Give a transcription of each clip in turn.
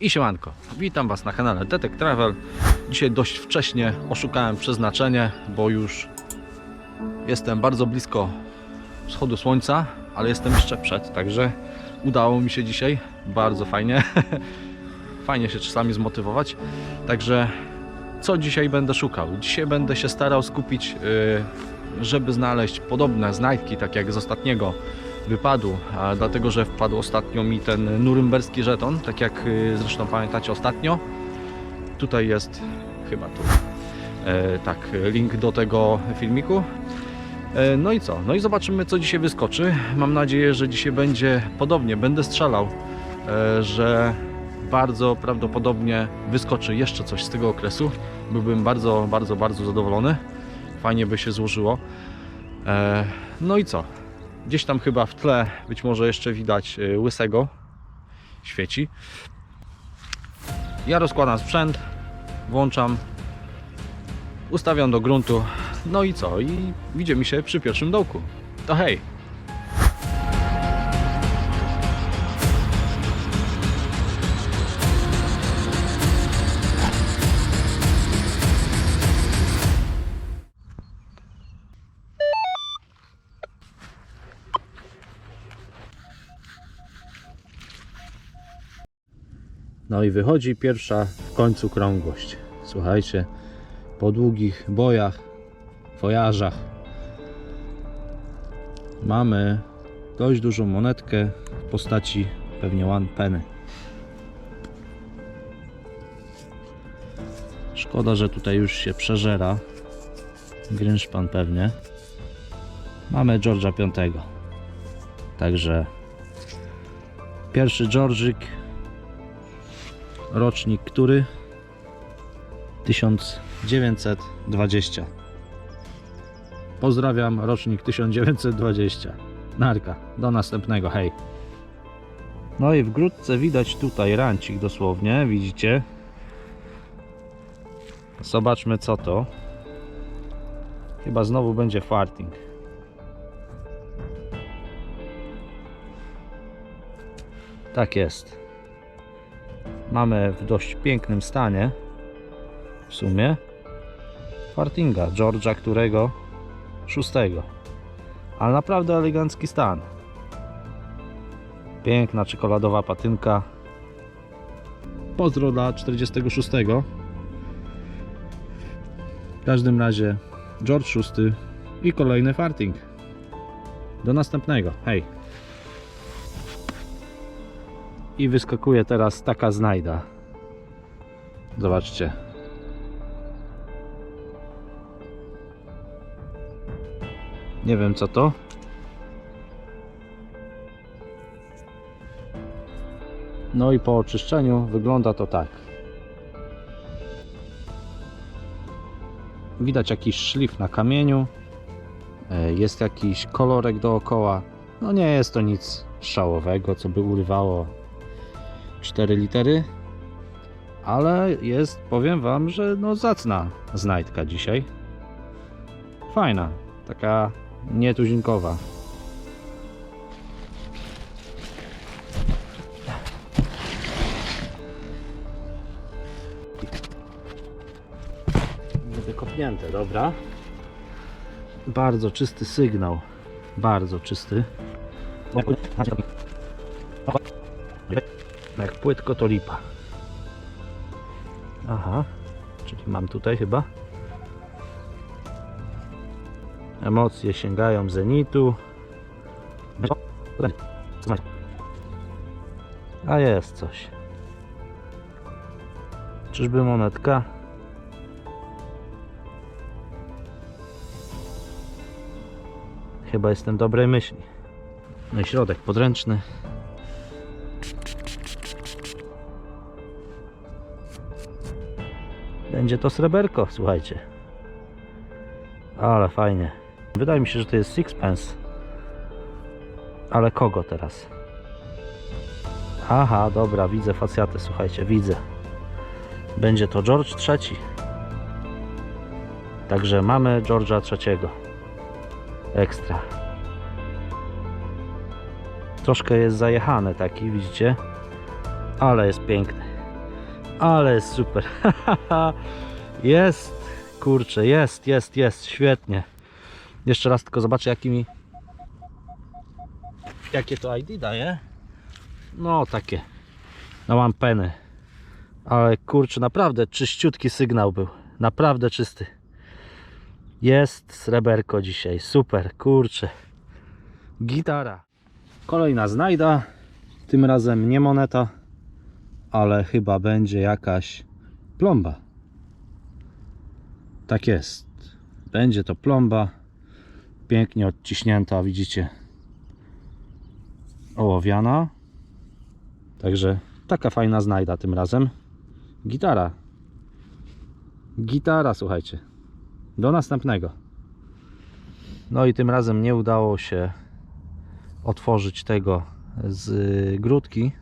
I siemanko, witam Was na kanale Detek Travel. Dzisiaj dość wcześnie oszukałem przeznaczenie, bo już jestem bardzo blisko wschodu słońca, ale jestem jeszcze przed, także udało mi się dzisiaj, bardzo fajnie. fajnie się czasami zmotywować. Także co dzisiaj będę szukał? Dzisiaj będę się starał skupić, yy, żeby znaleźć podobne znajdki, tak jak z ostatniego wypadu, a dlatego, że wpadł ostatnio mi ten nuremberski żeton, tak jak y, zresztą pamiętacie ostatnio. Tutaj jest chyba tu. E, tak, link do tego filmiku. E, no i co? No i zobaczymy, co dzisiaj wyskoczy. Mam nadzieję, że dzisiaj będzie podobnie. Będę strzelał, e, że bardzo prawdopodobnie wyskoczy jeszcze coś z tego okresu. Byłbym bardzo, bardzo, bardzo zadowolony. Fajnie by się złożyło. E, no i co? Gdzieś tam chyba w tle być może jeszcze widać y, łysego. Świeci. Ja rozkładam sprzęt, włączam, ustawiam do gruntu. No i co? I widzimy się przy pierwszym dołku. To hej! No i wychodzi pierwsza w końcu krągłość. Słuchajcie, po długich bojach, wojażach mamy dość dużą monetkę w postaci pewnie one penny. Szkoda, że tutaj już się przeżera. Grynszpan pewnie. Mamy George'a V. Także pierwszy George'ik rocznik który? 1920 pozdrawiam rocznik 1920 narka do następnego hej. No i w grudce widać tutaj rancik dosłownie widzicie? Zobaczmy co to. Chyba znowu będzie farting. Tak jest mamy w dość pięknym stanie. W sumie. Fartinga George'a którego? Szóstego. Ale naprawdę elegancki stan. Piękna czekoladowa patynka. Pozdro dla 46 w każdym razie George VI i kolejny farting. Do następnego. Hej i wyskakuje teraz taka znajda. Zobaczcie. Nie wiem co to. No i po oczyszczeniu wygląda to tak. Widać jakiś szlif na kamieniu. E, Jest jakiś kolorek dookoła. No nie jest to nic szałowego, co by urywało 4 litery, ale jest, powiem Wam, że no zacna znajdka dzisiaj. Fajna, taka nietuzinkowa. Wykopnięte, dobra. Bardzo czysty sygnał. Bardzo czysty. Jak płytko to lipa. Aha, czyli mam tutaj chyba. Emocje sięgają zenitu. A jest coś. Czyżby monetka? Chyba jestem dobrej myśli. No i środek podręczny. Będzie to sreberko, słuchajcie. Ale fajnie. Wydaje mi się, że to jest sixpence. Ale kogo teraz? Aha, dobra, widzę facjatę, słuchajcie, widzę. Będzie to George III. Także mamy George'a III. Ekstra. Troszkę jest zajechany taki, widzicie? Ale jest piękny. Ale super. jest, kurczę, jest, jest, jest, świetnie. Jeszcze raz tylko zobaczę jakimi jakie to ID daje. No takie. No mam peny. Ale kurczę, naprawdę czyściutki sygnał był. Naprawdę czysty. Jest sreberko dzisiaj. Super, kurczę. Gitara. Kolejna znajda. Tym razem nie moneta, ale chyba będzie jakaś plomba. Tak jest. Będzie to plomba. Pięknie odciśnięta, widzicie. Ołowiana. Także taka fajna znajda tym razem. Gitara. Gitara, słuchajcie. Do następnego. No i tym razem nie udało się otworzyć tego z grudki.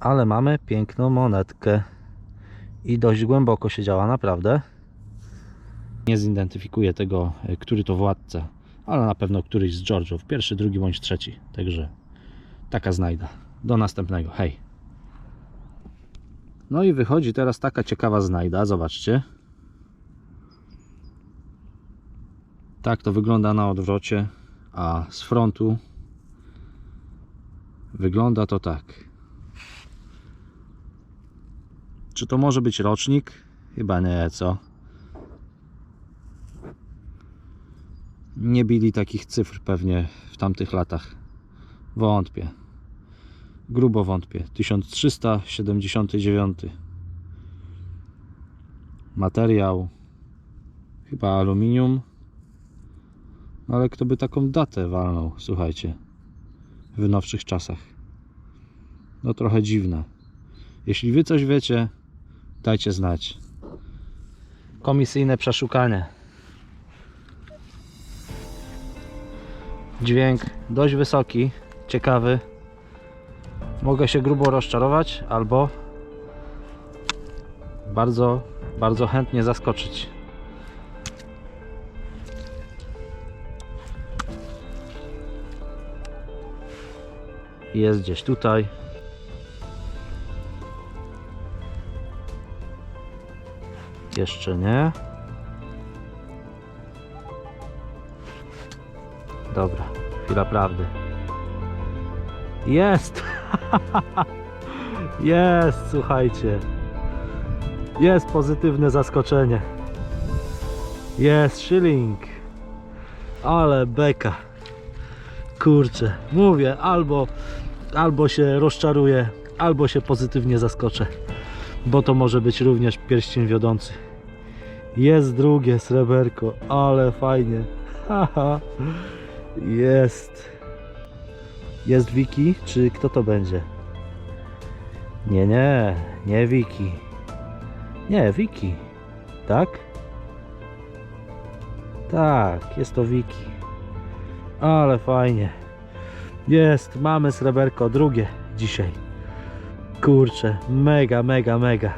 Ale mamy piękną monetkę. I dość głęboko siedziała, naprawdę. Nie zidentyfikuję tego, e, który to władca, ale na pewno któryś z George'ów. Pierwszy, drugi bądź trzeci. Także taka znajda. Do następnego. Hej. No i wychodzi teraz taka ciekawa znajda. Zobaczcie. Tak to wygląda na odwrocie, a z frontu wygląda to tak. Czy to może być rocznik? Chyba nie, co? Nie bili takich cyfr pewnie w tamtych latach. Wątpię. Grubo wątpię. 1379. Materiał. Chyba aluminium. No ale kto by taką datę walnął, słuchajcie, w nowszych czasach. No trochę dziwne. Jeśli wy coś wiecie, dajcie znać. Komisyjne przeszukanie. Dźwięk dość wysoki, ciekawy. Mogę się grubo rozczarować albo bardzo, bardzo chętnie zaskoczyć. Jest gdzieś tutaj. Jeszcze nie. Dobra, chwila prawdy. Jest! Jest, słuchajcie. Jest pozytywne zaskoczenie. Jest shilling. Ale beka. Kurczę, mówię, albo, albo się rozczaruję, albo się pozytywnie zaskoczę. Bo to może być również pierścień wiodący. Jest drugie sreberko, ale fajnie. Haha. Jest. Jest Wiki, czy kto to będzie? Nie, nie, nie Wiki. Nie, Wiki. Tak? Tak, jest to Wiki. Ale fajnie. Jest, mamy sreberko, drugie dzisiaj. Kurczę, mega, mega, mega.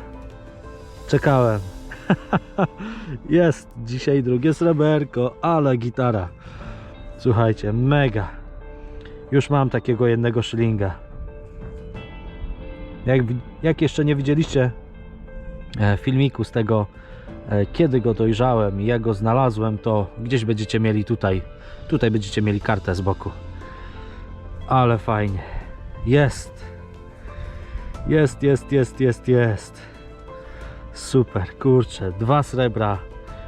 Czekałem. Jest dzisiaj drugie sreberko, ale gitara. Słuchajcie, mega. Już mam takiego jednego szylinga. Jak, jak jeszcze nie widzieliście e, filmiku z tego, e, kiedy go dojrzałem i jak go znalazłem, to gdzieś będziecie mieli tutaj. Tutaj będziecie mieli kartę z boku. Ale fajnie. Jest. Jest, jest, jest, jest, jest. Super, kurczę. Dwa srebra.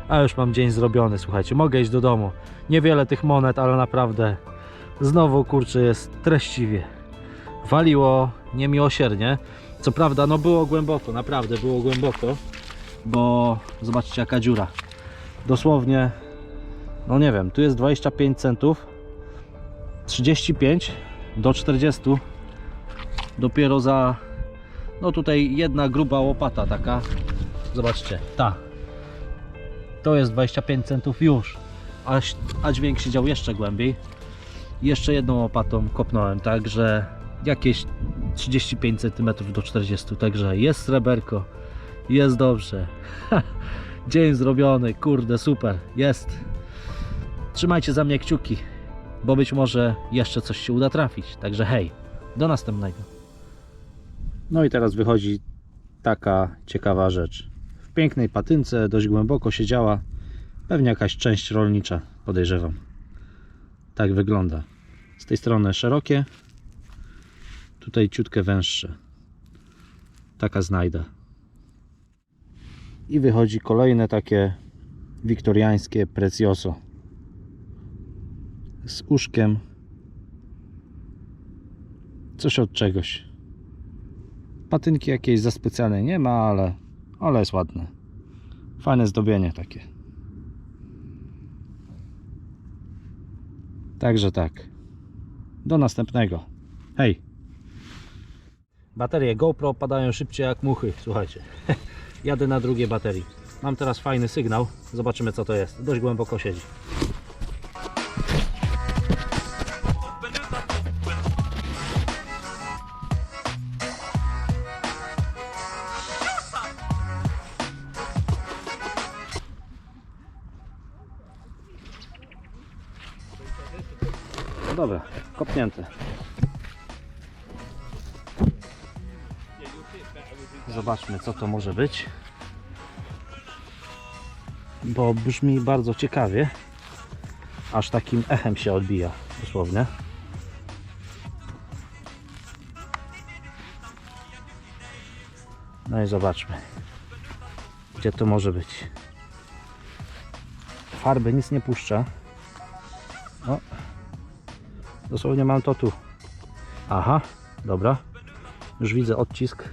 A już mam dzień zrobiony, słuchajcie. Mogę iść do domu. Niewiele tych monet, ale naprawdę znowu, kurczę, jest treściwie. Waliło niemiłosiernie. Co prawda, no było głęboko, naprawdę było głęboko. Bo zobaczcie jaka dziura. Dosłownie, no nie wiem, tu jest 25 centów. 35 do 40 dopiero za no tutaj jedna gruba łopata taka zobaczcie, ta to jest 25 centów już a, a dźwięk siedział jeszcze głębiej jeszcze jedną łopatą kopnąłem także jakieś 35 cm do 40 także jest sreberko jest dobrze dzień zrobiony, kurde super jest trzymajcie za mnie kciuki bo być może jeszcze coś się uda trafić. Także hej, do następnego. No i teraz wychodzi taka ciekawa rzecz. W pięknej patynce, dość głęboko siedziała, pewnie jakaś część rolnicza, podejrzewam. Tak wygląda. Z tej strony szerokie, tutaj ciutkę węższe. Taka znajda. I wychodzi kolejne takie wiktoriańskie precioso. Z uszkiem. Coś od czegoś. Patynki jakiejś za specjalnej nie ma, ale, ale jest ładne. Fajne zdobienie takie. Także tak. Do następnego. Hej! Baterie GoPro padają szybciej jak muchy, słuchajcie. Jadę na drugiej baterii. Mam teraz fajny sygnał. Zobaczymy co to jest. Dość głęboko siedzi. No dobra, kopnięte. Zobaczmy co to może być. Bo brzmi bardzo ciekawie. Aż takim echem się odbija, dosłownie. No i zobaczmy. Gdzie to może być. Farby nic nie puszcza. O, Dosłownie mam to tu. Aha, dobra. Już widzę odcisk.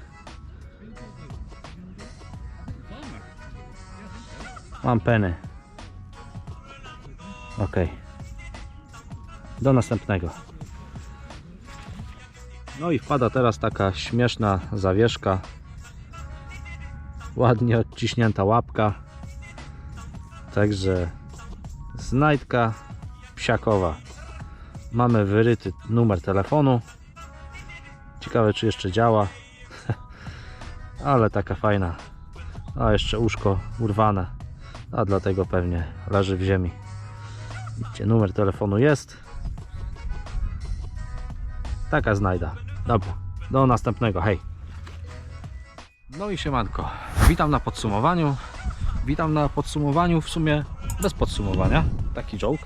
Mam peny. Ok. Do następnego. No i wpada teraz taka śmieszna zawieszka. Ładnie odciśnięta łapka. Także znajdka psiakowa. Mamy wyryty numer telefonu. Ciekawe czy jeszcze działa. Ale taka fajna. A jeszcze uszko urwane. A dlatego pewnie leży w ziemi. Widzicie, numer telefonu jest. Taka znajda. Dobra, do następnego. Hej. No i siemanko. Witam na podsumowaniu. Witam na podsumowaniu w sumie bez podsumowania. Taki joke.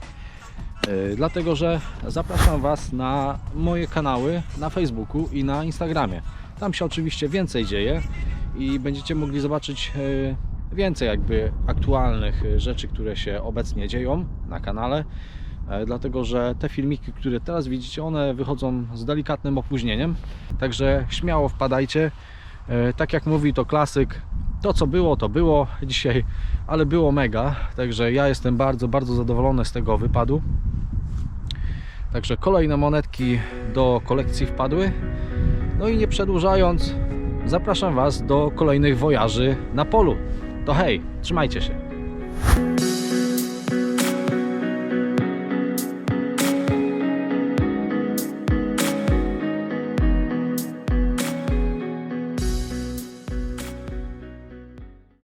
Yy, dlatego, że zapraszam Was na moje kanały na Facebooku i na Instagramie. Tam się oczywiście więcej dzieje i będziecie mogli zobaczyć yy, więcej jakby aktualnych yy, rzeczy, które się obecnie dzieją na kanale. Dlatego, że te filmiki, które teraz widzicie, one wychodzą z delikatnym opóźnieniem. Także śmiało wpadajcie. Tak jak mówi to klasyk, to co było, to było dzisiaj, ale było mega. Także ja jestem bardzo, bardzo zadowolony z tego wypadu. Także kolejne monetki do kolekcji wpadły. No i nie przedłużając, zapraszam Was do kolejnych wojaży na polu. To hej, trzymajcie się.